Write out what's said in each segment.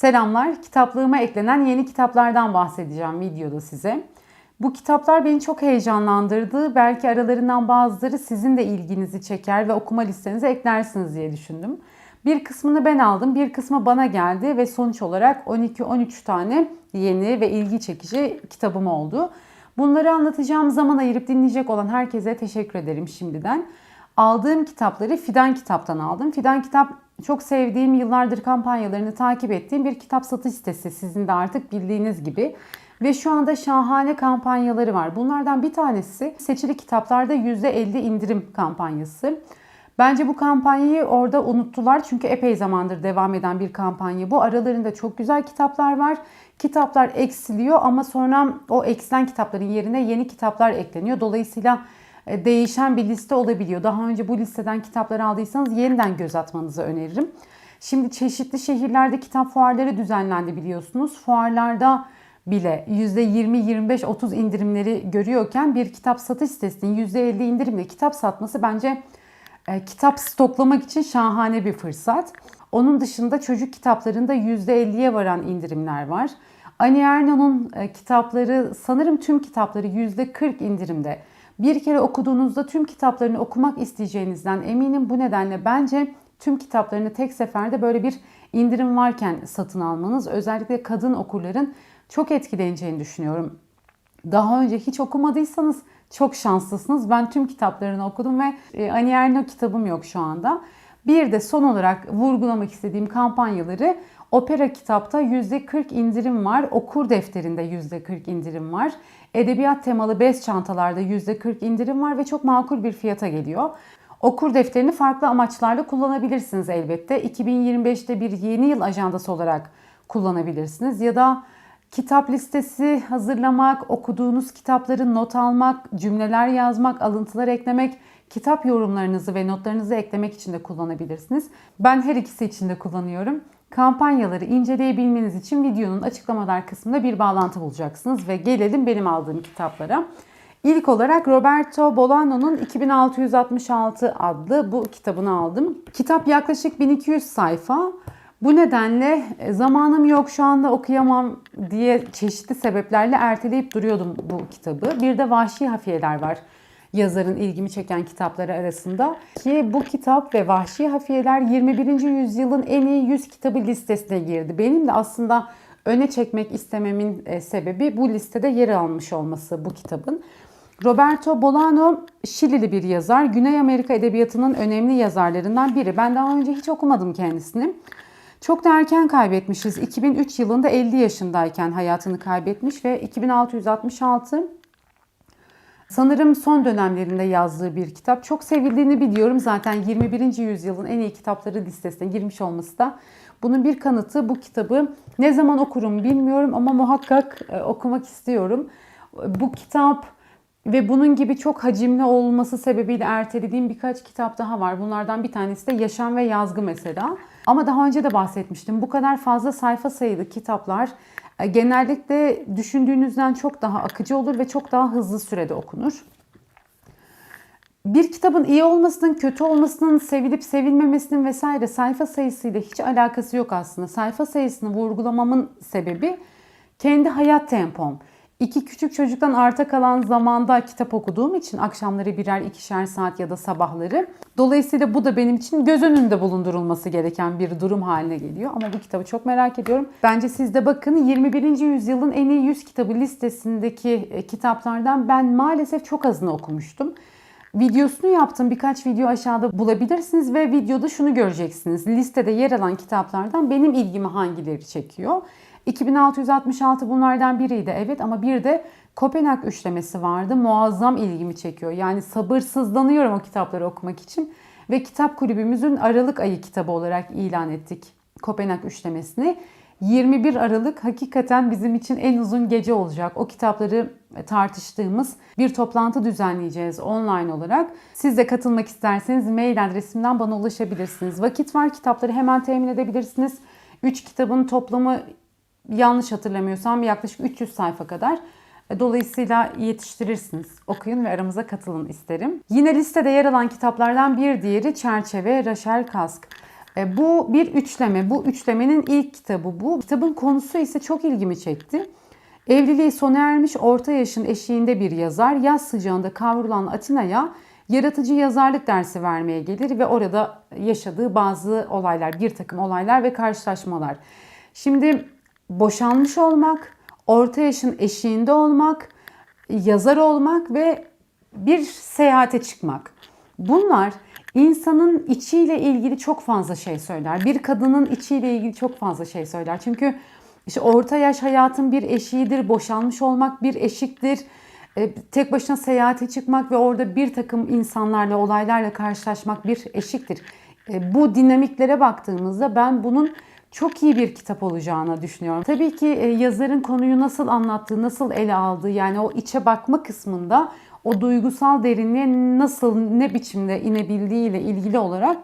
Selamlar. Kitaplığıma eklenen yeni kitaplardan bahsedeceğim videoda size. Bu kitaplar beni çok heyecanlandırdı. Belki aralarından bazıları sizin de ilginizi çeker ve okuma listenize eklersiniz diye düşündüm. Bir kısmını ben aldım, bir kısmı bana geldi ve sonuç olarak 12-13 tane yeni ve ilgi çekici kitabım oldu. Bunları anlatacağım zaman ayırıp dinleyecek olan herkese teşekkür ederim şimdiden. Aldığım kitapları Fidan Kitap'tan aldım. Fidan Kitap çok sevdiğim, yıllardır kampanyalarını takip ettiğim bir kitap satış sitesi. Sizin de artık bildiğiniz gibi. Ve şu anda şahane kampanyaları var. Bunlardan bir tanesi seçili kitaplarda %50 indirim kampanyası. Bence bu kampanyayı orada unuttular çünkü epey zamandır devam eden bir kampanya bu. Aralarında çok güzel kitaplar var. Kitaplar eksiliyor ama sonra o eksilen kitapların yerine yeni kitaplar ekleniyor. Dolayısıyla değişen bir liste olabiliyor. Daha önce bu listeden kitapları aldıysanız yeniden göz atmanızı öneririm. Şimdi çeşitli şehirlerde kitap fuarları düzenlendi biliyorsunuz. Fuarlarda bile %20, 25, 30 indirimleri görüyorken bir kitap satış sitesinin %50 indirimle kitap satması bence e, kitap stoklamak için şahane bir fırsat. Onun dışında çocuk kitaplarında %50'ye varan indirimler var. Ani Erno'nun e, kitapları sanırım tüm kitapları %40 indirimde. Bir kere okuduğunuzda tüm kitaplarını okumak isteyeceğinizden eminim. Bu nedenle bence tüm kitaplarını tek seferde böyle bir indirim varken satın almanız özellikle kadın okurların çok etkileneceğini düşünüyorum. Daha önce hiç okumadıysanız çok şanslısınız. Ben tüm kitaplarını okudum ve e, Annie Ernaux kitabım yok şu anda. Bir de son olarak vurgulamak istediğim kampanyaları Opera kitapta %40 indirim var. Okur defterinde %40 indirim var. Edebiyat temalı bez çantalarda %40 indirim var ve çok makul bir fiyata geliyor. Okur defterini farklı amaçlarla kullanabilirsiniz elbette. 2025'te bir yeni yıl ajandası olarak kullanabilirsiniz ya da kitap listesi hazırlamak, okuduğunuz kitapları not almak, cümleler yazmak, alıntılar eklemek, kitap yorumlarınızı ve notlarınızı eklemek için de kullanabilirsiniz. Ben her ikisi için de kullanıyorum. Kampanyaları inceleyebilmeniz için videonun açıklamalar kısmında bir bağlantı bulacaksınız ve gelelim benim aldığım kitaplara. İlk olarak Roberto Bolano'nun 2666 adlı bu kitabını aldım. Kitap yaklaşık 1200 sayfa. Bu nedenle e, zamanım yok şu anda okuyamam diye çeşitli sebeplerle erteleyip duruyordum bu kitabı. Bir de Vahşi Hafiyeler var yazarın ilgimi çeken kitapları arasında. Ki bu kitap ve Vahşi Hafiyeler 21. yüzyılın en iyi 100 kitabı listesine girdi. Benim de aslında öne çekmek istememin e, sebebi bu listede yer almış olması bu kitabın. Roberto Bolano Şilili bir yazar. Güney Amerika Edebiyatı'nın önemli yazarlarından biri. Ben daha önce hiç okumadım kendisini. Çok da erken kaybetmişiz. 2003 yılında 50 yaşındayken hayatını kaybetmiş ve 2666 sanırım son dönemlerinde yazdığı bir kitap. Çok sevildiğini biliyorum. Zaten 21. yüzyılın en iyi kitapları listesine girmiş olması da bunun bir kanıtı. Bu kitabı ne zaman okurum bilmiyorum ama muhakkak e, okumak istiyorum. Bu kitap ve bunun gibi çok hacimli olması sebebiyle ertelediğim birkaç kitap daha var. Bunlardan bir tanesi de Yaşam ve Yazgı mesela. Ama daha önce de bahsetmiştim. Bu kadar fazla sayfa sayılı kitaplar genellikle düşündüğünüzden çok daha akıcı olur ve çok daha hızlı sürede okunur. Bir kitabın iyi olmasının, kötü olmasının, sevilip sevilmemesinin vesaire sayfa sayısıyla hiç alakası yok aslında. Sayfa sayısını vurgulamamın sebebi kendi hayat tempom. İki küçük çocuktan arta kalan zamanda kitap okuduğum için akşamları birer ikişer saat ya da sabahları. Dolayısıyla bu da benim için göz önünde bulundurulması gereken bir durum haline geliyor. Ama bu kitabı çok merak ediyorum. Bence siz de bakın 21. yüzyılın en iyi 100 kitabı listesindeki e, kitaplardan ben maalesef çok azını okumuştum. Videosunu yaptım. Birkaç video aşağıda bulabilirsiniz ve videoda şunu göreceksiniz. Listede yer alan kitaplardan benim ilgimi hangileri çekiyor? 2666 bunlardan biriydi evet ama bir de Kopenhag üçlemesi vardı. Muazzam ilgimi çekiyor. Yani sabırsızlanıyorum o kitapları okumak için. Ve kitap kulübümüzün Aralık ayı kitabı olarak ilan ettik Kopenhag üçlemesini. 21 Aralık hakikaten bizim için en uzun gece olacak. O kitapları tartıştığımız bir toplantı düzenleyeceğiz online olarak. Siz de katılmak isterseniz mail adresimden bana ulaşabilirsiniz. Vakit var kitapları hemen temin edebilirsiniz. 3 kitabın toplamı yanlış hatırlamıyorsam yaklaşık 300 sayfa kadar. Dolayısıyla yetiştirirsiniz. Okuyun ve aramıza katılın isterim. Yine listede yer alan kitaplardan bir diğeri Çerçeve Rachel Kask. E, bu bir üçleme. Bu üçlemenin ilk kitabı bu. Kitabın konusu ise çok ilgimi çekti. Evliliği sona ermiş orta yaşın eşiğinde bir yazar yaz sıcağında kavrulan Atina'ya yaratıcı yazarlık dersi vermeye gelir ve orada yaşadığı bazı olaylar, bir takım olaylar ve karşılaşmalar. Şimdi boşanmış olmak, orta yaşın eşiğinde olmak, yazar olmak ve bir seyahate çıkmak. Bunlar insanın içiyle ilgili çok fazla şey söyler. Bir kadının içiyle ilgili çok fazla şey söyler. Çünkü işte orta yaş hayatın bir eşiğidir, boşanmış olmak bir eşiktir. E, tek başına seyahate çıkmak ve orada bir takım insanlarla, olaylarla karşılaşmak bir eşiktir. E, bu dinamiklere baktığımızda ben bunun çok iyi bir kitap olacağını düşünüyorum. Tabii ki e, yazarın konuyu nasıl anlattığı, nasıl ele aldığı yani o içe bakma kısmında o duygusal derinliğe nasıl, ne biçimde inebildiği ile ilgili olarak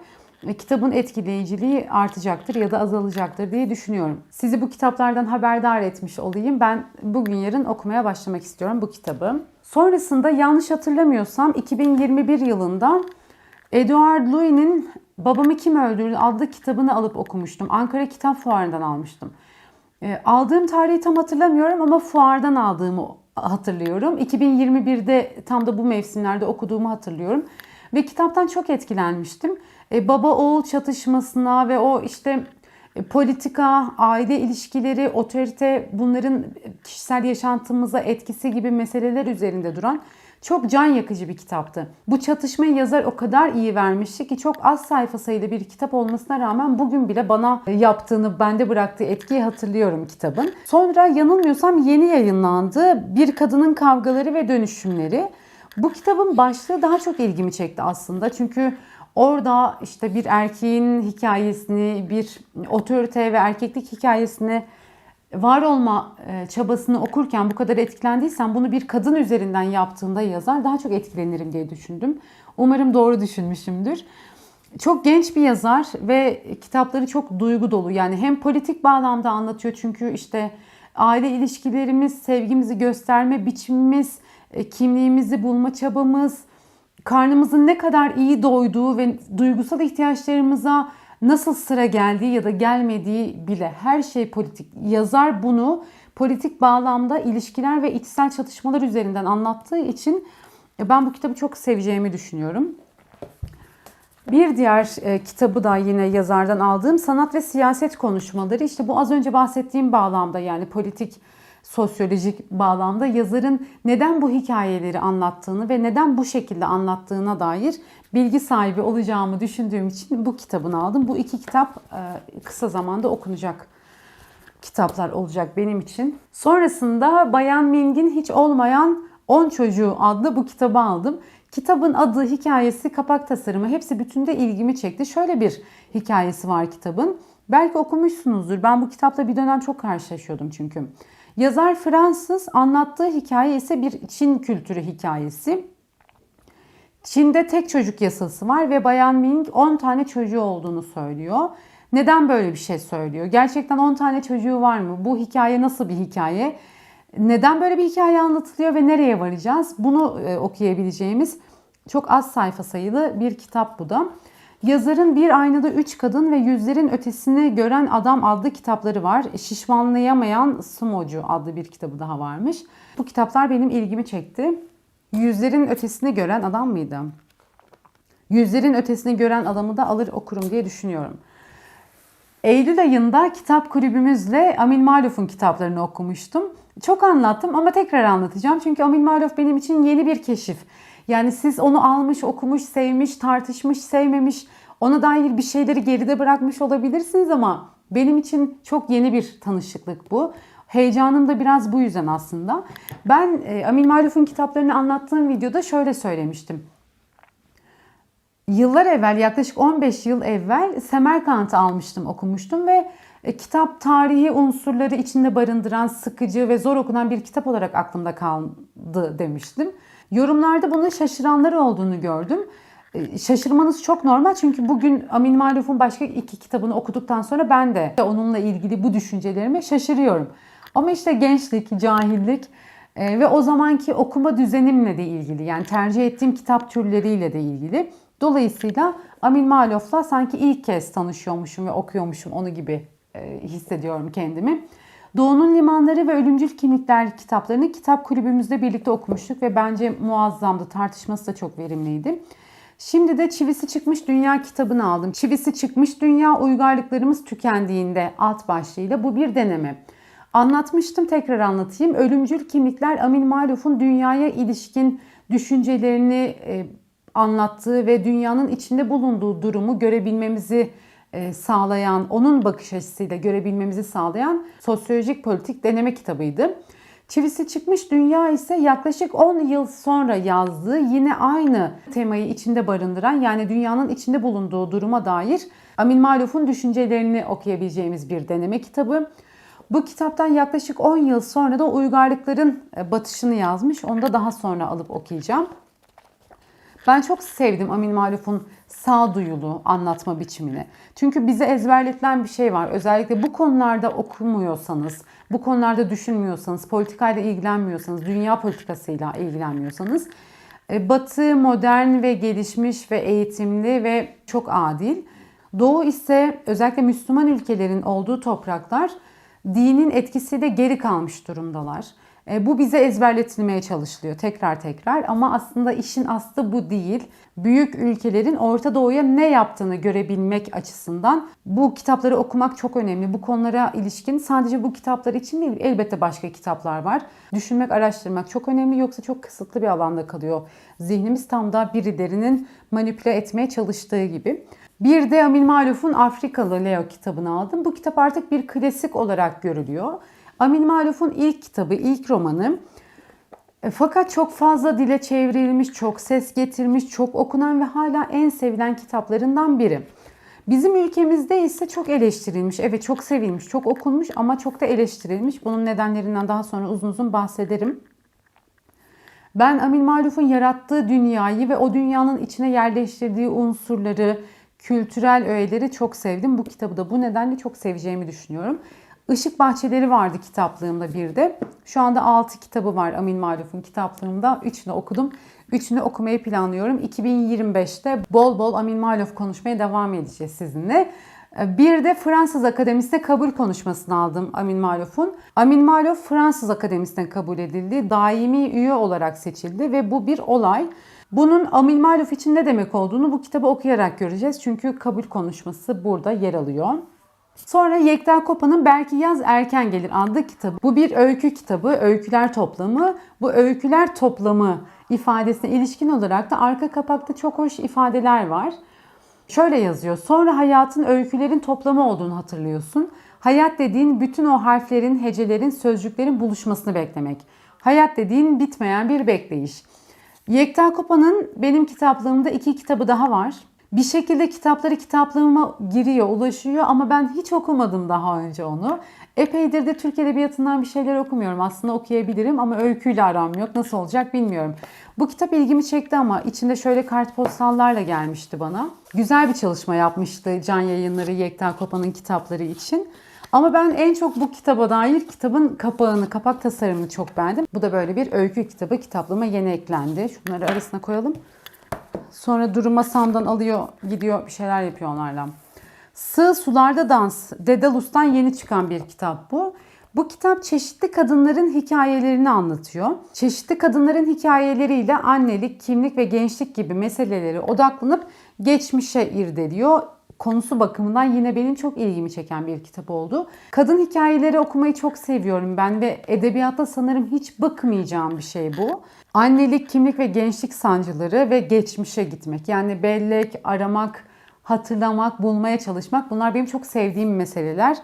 kitabın etkileyiciliği artacaktır ya da azalacaktır diye düşünüyorum. Sizi bu kitaplardan haberdar etmiş olayım. Ben bugün yarın okumaya başlamak istiyorum bu kitabı. Sonrasında yanlış hatırlamıyorsam 2021 yılında Edward Louis'nin Babamı Kim Öldürdü adlı kitabını alıp okumuştum. Ankara Kitap Fuarı'ndan almıştım. E, aldığım tarihi tam hatırlamıyorum ama fuardan aldığımı hatırlıyorum. 2021'de tam da bu mevsimlerde okuduğumu hatırlıyorum. Ve kitaptan çok etkilenmiştim. E, baba oğul çatışmasına ve o işte e, politika, aile ilişkileri, otorite bunların kişisel yaşantımıza etkisi gibi meseleler üzerinde duran çok can yakıcı bir kitaptı. Bu çatışmayı yazar o kadar iyi vermişti ki çok az sayfa sayılı bir kitap olmasına rağmen bugün bile bana yaptığını, bende bıraktığı etkiyi hatırlıyorum kitabın. Sonra yanılmıyorsam yeni yayınlandı. Bir Kadının Kavgaları ve Dönüşümleri. Bu kitabın başlığı daha çok ilgimi çekti aslında. Çünkü orada işte bir erkeğin hikayesini, bir otorite ve erkeklik hikayesini var olma e, çabasını okurken bu kadar etkilendiysen bunu bir kadın üzerinden yaptığında yazar daha çok etkilenirim diye düşündüm. Umarım doğru düşünmüşümdür. Çok genç bir yazar ve kitapları çok duygu dolu. Yani hem politik bağlamda anlatıyor çünkü işte aile ilişkilerimiz, sevgimizi gösterme biçimimiz, e, kimliğimizi bulma çabamız, karnımızın ne kadar iyi doyduğu ve duygusal ihtiyaçlarımıza nasıl sıra geldiği ya da gelmediği bile her şey politik. Yazar bunu politik bağlamda ilişkiler ve içsel çatışmalar üzerinden anlattığı için ben bu kitabı çok seveceğimi düşünüyorum. Bir diğer e, kitabı da yine yazardan aldığım sanat ve siyaset konuşmaları. İşte bu az önce bahsettiğim bağlamda yani politik sosyolojik bağlamda yazarın neden bu hikayeleri anlattığını ve neden bu şekilde anlattığına dair bilgi sahibi olacağımı düşündüğüm için bu kitabını aldım. Bu iki kitap e, kısa zamanda okunacak kitaplar olacak benim için. Sonrasında Bayan Ming'in hiç olmayan 10 çocuğu adlı bu kitabı aldım. Kitabın adı, hikayesi, kapak tasarımı hepsi bütünde ilgimi çekti. Şöyle bir hikayesi var kitabın. Belki okumuşsunuzdur. Ben bu kitapla bir dönem çok karşılaşıyordum çünkü. Yazar Fransız, anlattığı hikaye ise bir Çin kültürü hikayesi. Çin'de tek çocuk yasası var ve Bayan Ming 10 tane çocuğu olduğunu söylüyor. Neden böyle bir şey söylüyor? Gerçekten 10 tane çocuğu var mı? Bu hikaye nasıl bir hikaye? Neden böyle bir hikaye anlatılıyor ve nereye varacağız? Bunu e, okuyabileceğimiz çok az sayfa sayılı bir kitap bu da. Yazarın Bir Aynada Üç Kadın ve Yüzlerin Ötesini Gören Adam adlı kitapları var. Şişmanlayamayan Sumocu adlı bir kitabı daha varmış. Bu kitaplar benim ilgimi çekti. Yüzlerin ötesini gören adam mıydı? Yüzlerin ötesini gören adamı da alır okurum diye düşünüyorum. Eylül ayında kitap kulübümüzle Amin Maluf'un kitaplarını okumuştum. Çok anlattım ama tekrar anlatacağım. Çünkü Amin Maluf benim için yeni bir keşif. Yani siz onu almış, okumuş, sevmiş, tartışmış, sevmemiş, ona dair bir şeyleri geride bırakmış olabilirsiniz ama benim için çok yeni bir tanışıklık bu. Heyecanım da biraz bu yüzden aslında. Ben e, Amin Maluf'un kitaplarını anlattığım videoda şöyle söylemiştim. Yıllar evvel yaklaşık 15 yıl evvel Semerkant'ı almıştım okumuştum ve e, kitap tarihi unsurları içinde barındıran sıkıcı ve zor okunan bir kitap olarak aklımda kaldı demiştim. Yorumlarda bunun şaşıranlar olduğunu gördüm. E, şaşırmanız çok normal çünkü bugün Amin Maluf'un başka iki kitabını okuduktan sonra ben de onunla ilgili bu düşüncelerime şaşırıyorum. Ama işte gençlik, cahillik e, ve o zamanki okuma düzenimle de ilgili yani tercih ettiğim kitap türleriyle de ilgili. Dolayısıyla Amin Malof'la sanki ilk kez tanışıyormuşum ve okuyormuşum onu gibi e, hissediyorum kendimi. Doğu'nun Limanları ve Ölümcül Kimlikler kitaplarını kitap kulübümüzde birlikte okumuştuk ve bence muazzamdı. Tartışması da çok verimliydi. Şimdi de Çivisi Çıkmış Dünya kitabını aldım. Çivisi Çıkmış Dünya Uygarlıklarımız Tükendiğinde alt başlığıyla bu bir deneme. Anlatmıştım tekrar anlatayım. Ölümcül Kimlikler Amin Maluf'un dünyaya ilişkin düşüncelerini e, anlattığı ve dünyanın içinde bulunduğu durumu görebilmemizi sağlayan, onun bakış açısıyla görebilmemizi sağlayan sosyolojik politik deneme kitabıydı. Çivisi çıkmış dünya ise yaklaşık 10 yıl sonra yazdığı yine aynı temayı içinde barındıran yani dünyanın içinde bulunduğu duruma dair Amin Maluf'un düşüncelerini okuyabileceğimiz bir deneme kitabı. Bu kitaptan yaklaşık 10 yıl sonra da uygarlıkların e, batışını yazmış. Onu da daha sonra alıp okuyacağım. Ben çok sevdim Amin Maluf'un sağduyulu anlatma biçimini. Çünkü bize ezberletilen bir şey var. Özellikle bu konularda okumuyorsanız, bu konularda düşünmüyorsanız, politikayla ilgilenmiyorsanız, dünya politikasıyla ilgilenmiyorsanız e, Batı modern ve gelişmiş ve eğitimli ve çok adil. Doğu ise özellikle Müslüman ülkelerin olduğu topraklar dinin etkisiyle geri kalmış durumdalar. E, bu bize ezberletilmeye çalışılıyor tekrar tekrar ama aslında işin aslı bu değil. Büyük ülkelerin Orta Doğu'ya ne yaptığını görebilmek açısından bu kitapları okumak çok önemli. Bu konulara ilişkin sadece bu kitaplar için değil elbette başka kitaplar var. Düşünmek, araştırmak çok önemli yoksa çok kısıtlı bir alanda kalıyor. Zihnimiz tam da birilerinin manipüle etmeye çalıştığı gibi. Bir de Amin Maluf'un Afrikalı Leo kitabını aldım. Bu kitap artık bir klasik olarak görülüyor. Amin Maluf'un ilk kitabı, ilk romanı. E, fakat çok fazla dile çevrilmiş, çok ses getirmiş, çok okunan ve hala en sevilen kitaplarından biri. Bizim ülkemizde ise çok eleştirilmiş. Evet çok sevilmiş, çok okunmuş ama çok da eleştirilmiş. Bunun nedenlerinden daha sonra uzun uzun bahsederim. Ben Amin Maluf'un yarattığı dünyayı ve o dünyanın içine yerleştirdiği unsurları, kültürel öğeleri çok sevdim. Bu kitabı da bu nedenle çok seveceğimi düşünüyorum. Işık Bahçeleri vardı kitaplığımda bir de. Şu anda 6 kitabı var Amin Maluf'un kitaplığımda. 3'ünü okudum. 3'ünü okumayı planlıyorum. 2025'te bol bol Amin Maluf konuşmaya devam edeceğiz sizinle. Bir de Fransız Akademisi'ne kabul konuşmasını aldım Amin Maluf'un. Amin Maluf Fransız Akademisi'ne kabul edildi. Daimi üye olarak seçildi ve bu bir olay. Bunun Amin Maluf için ne demek olduğunu bu kitabı okuyarak göreceğiz. Çünkü kabul konuşması burada yer alıyor. Sonra Yekta Kopa'nın Belki Yaz Erken Gelir adlı kitabı. Bu bir öykü kitabı, öyküler toplamı. Bu öyküler toplamı ifadesine ilişkin olarak da arka kapakta çok hoş ifadeler var. Şöyle yazıyor. Sonra hayatın öykülerin toplamı olduğunu hatırlıyorsun. Hayat dediğin bütün o harflerin, hecelerin, sözcüklerin buluşmasını beklemek. Hayat dediğin bitmeyen bir bekleyiş. Yekta Kopa'nın benim kitaplığımda iki kitabı daha var. Bir şekilde kitapları kitaplığıma giriyor, ulaşıyor ama ben hiç okumadım daha önce onu. Epeydir de Türk Edebiyatı'ndan bir şeyler okumuyorum. Aslında okuyabilirim ama öyküyle aram yok. Nasıl olacak bilmiyorum. Bu kitap ilgimi çekti ama içinde şöyle kartpostallarla gelmişti bana. Güzel bir çalışma yapmıştı Can Yayınları Yekta Kopa'nın kitapları için. Ama ben en çok bu kitaba dair kitabın kapağını, kapak tasarımını çok beğendim. Bu da böyle bir öykü kitabı. Kitaplığıma yeni eklendi. Şunları arasına koyalım. Sonra Duru masamdan alıyor, gidiyor bir şeyler yapıyor onlarla. Sığ Sularda Dans, Dedalus'tan yeni çıkan bir kitap bu. Bu kitap çeşitli kadınların hikayelerini anlatıyor. Çeşitli kadınların hikayeleriyle annelik, kimlik ve gençlik gibi meseleleri odaklanıp geçmişe irdeliyor. Konusu bakımından yine benim çok ilgimi çeken bir kitap oldu. Kadın hikayeleri okumayı çok seviyorum ben ve edebiyatta sanırım hiç bakmayacağım bir şey bu. Annelik, kimlik ve gençlik sancıları ve geçmişe gitmek. Yani bellek, aramak, hatırlamak, bulmaya çalışmak bunlar benim çok sevdiğim meseleler.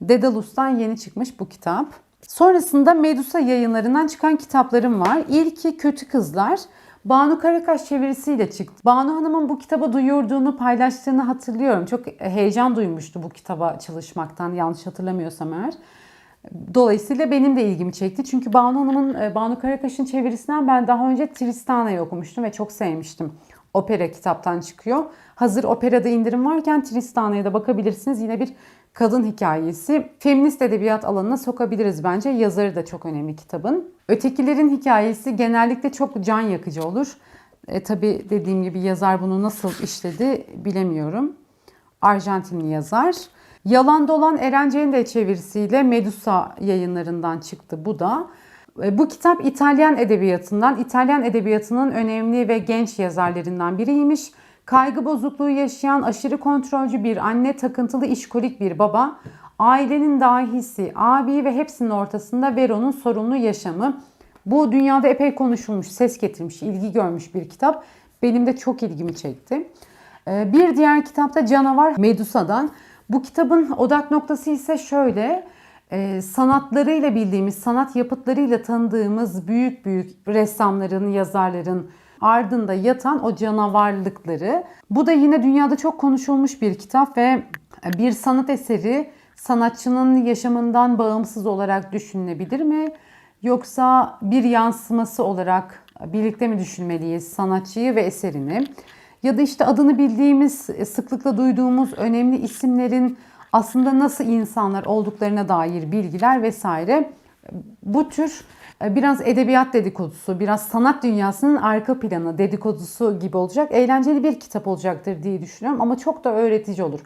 Dedalus'tan yeni çıkmış bu kitap. Sonrasında Medusa yayınlarından çıkan kitaplarım var. İlki Kötü Kızlar. Banu Karakaş çevirisiyle çıktı. Banu Hanım'ın bu kitaba duyurduğunu, paylaştığını hatırlıyorum. Çok heyecan duymuştu bu kitaba çalışmaktan yanlış hatırlamıyorsam eğer. Dolayısıyla benim de ilgimi çekti. Çünkü Banu Hanım'ın, e, Banu Karakaş'ın çevirisinden ben daha önce Tristana'yı okumuştum ve çok sevmiştim. Opera kitaptan çıkıyor. Hazır operada indirim varken Tristana'ya da bakabilirsiniz. Yine bir kadın hikayesi. Feminist edebiyat alanına sokabiliriz bence. Yazarı da çok önemli kitabın. Ötekilerin hikayesi genellikle çok can yakıcı olur. E, tabii dediğim gibi yazar bunu nasıl işledi bilemiyorum. Arjantinli yazar. Yalan Dolan Erence'nin de çevirisiyle Medusa yayınlarından çıktı bu da. E, Bu kitap İtalyan edebiyatından, İtalyan edebiyatının önemli ve genç yazarlarından biriymiş. Kaygı bozukluğu yaşayan aşırı kontrolcü bir anne, takıntılı işkolik bir baba, ailenin dahisi, abi ve hepsinin ortasında Vero'nun sorunlu yaşamı. Bu dünyada epey konuşulmuş, ses getirmiş, ilgi görmüş bir kitap. Benim de çok ilgimi çekti. Ee, Bir diğer kitap da Canavar Medusa'dan. Bu kitabın odak noktası ise şöyle. e, Sanatlarıyla bildiğimiz, sanat yapıtlarıyla tanıdığımız büyük büyük ressamların, yazarların ardında yatan o canavarlıkları. Bu da yine dünyada çok konuşulmuş bir kitap ve bir sanat eseri sanatçının yaşamından bağımsız olarak düşünülebilir mi? Yoksa bir yansıması olarak birlikte mi düşünmeliyiz sanatçıyı ve eserini? Ya da işte adını bildiğimiz, sıklıkla duyduğumuz önemli isimlerin aslında nasıl insanlar olduklarına dair bilgiler vesaire. Bu tür biraz edebiyat dedikodusu, biraz sanat dünyasının arka planı dedikodusu gibi olacak. Eğlenceli bir kitap olacaktır diye düşünüyorum ama çok da öğretici olur.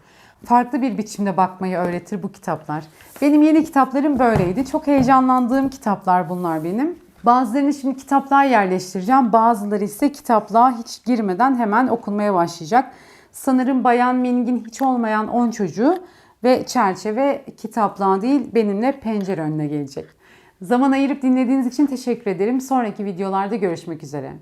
Farklı bir biçimde bakmayı öğretir bu kitaplar. Benim yeni kitaplarım böyleydi. Çok heyecanlandığım kitaplar bunlar benim. Bazılarını şimdi kitaplığa yerleştireceğim. Bazıları ise kitaplığa hiç girmeden hemen okunmaya başlayacak. Sanırım Bayan Ming'in hiç olmayan 10 çocuğu ve çerçeve kitaplığa değil benimle pencere önüne gelecek. Zaman ayırıp dinlediğiniz için teşekkür ederim. Sonraki videolarda görüşmek üzere.